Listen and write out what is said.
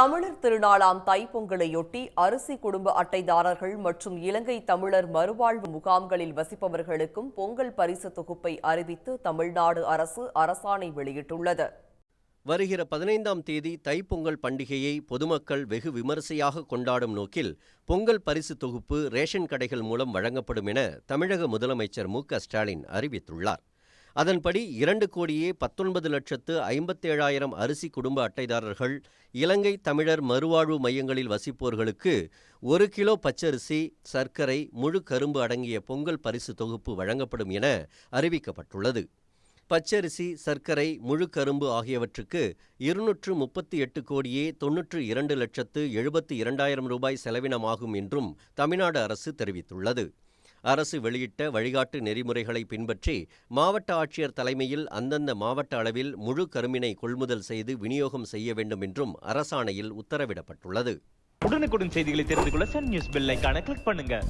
தமிழர் திருநாளாம் தைப்பொங்கலையொட்டி அரிசி குடும்ப அட்டைதாரர்கள் மற்றும் இலங்கை தமிழர் மறுவாழ்வு முகாம்களில் வசிப்பவர்களுக்கும் பொங்கல் பரிசு தொகுப்பை அறிவித்து தமிழ்நாடு அரசு அரசாணை வெளியிட்டுள்ளது. வருகிற பதினைந்தாம் தேதி தைப்பொங்கல் பண்டிகையை பொதுமக்கள் வெகு விமரிசையாக கொண்டாடும் நோக்கில் பொங்கல் பரிசு தொகுப்பு ரேஷன் கடைகள் மூலம் வழங்கப்படும் என தமிழக முதலமைச்சர் மு க ஸ்டாலின் அறிவித்துள்ளார். அதன்படி இரண்டு கோடியே பத்தொன்பது லட்சத்து ஐம்பத்தேழாயிரம் அரிசி குடும்ப அட்டைதாரர்கள் இலங்கை தமிழர் மறுவாழ்வு மையங்களில் வசிப்போர்களுக்கு ஒரு கிலோ பச்சரிசி சர்க்கரை முழு கரும்பு அடங்கிய பொங்கல் பரிசு தொகுப்பு வழங்கப்படும் என அறிவிக்கப்பட்டுள்ளது. பச்சரிசி சர்க்கரை முழு கரும்பு ஆகியவற்றுக்கு இருநூற்று முப்பத்தி எட்டு கோடியே தொன்னூற்று இரண்டு லட்சத்து எழுபத்தி இரண்டாயிரம் ரூபாய் செலவினமாகும் என்றும் தமிழ்நாடு அரசு தெரிவித்துள்ளது. அரசு வெளியிட்ட வழிகாட்டு நெறிமுறைகளை பின்பற்றி மாவட்ட ஆட்சியர் தலைமையில் அந்தந்த மாவட்ட அளவில் முழு கருமினை கொள்முதல் செய்து விநியோகம் செய்ய வேண்டும் என்றும் அரசாணையில் உத்தரவிடப்பட்டுள்ளது. உடனுக்குடன் செய்திகளை தெரிந்து கொள்ள சன் நியூஸ் பெல் ஐகானை கிளிக் பண்ணுங்க.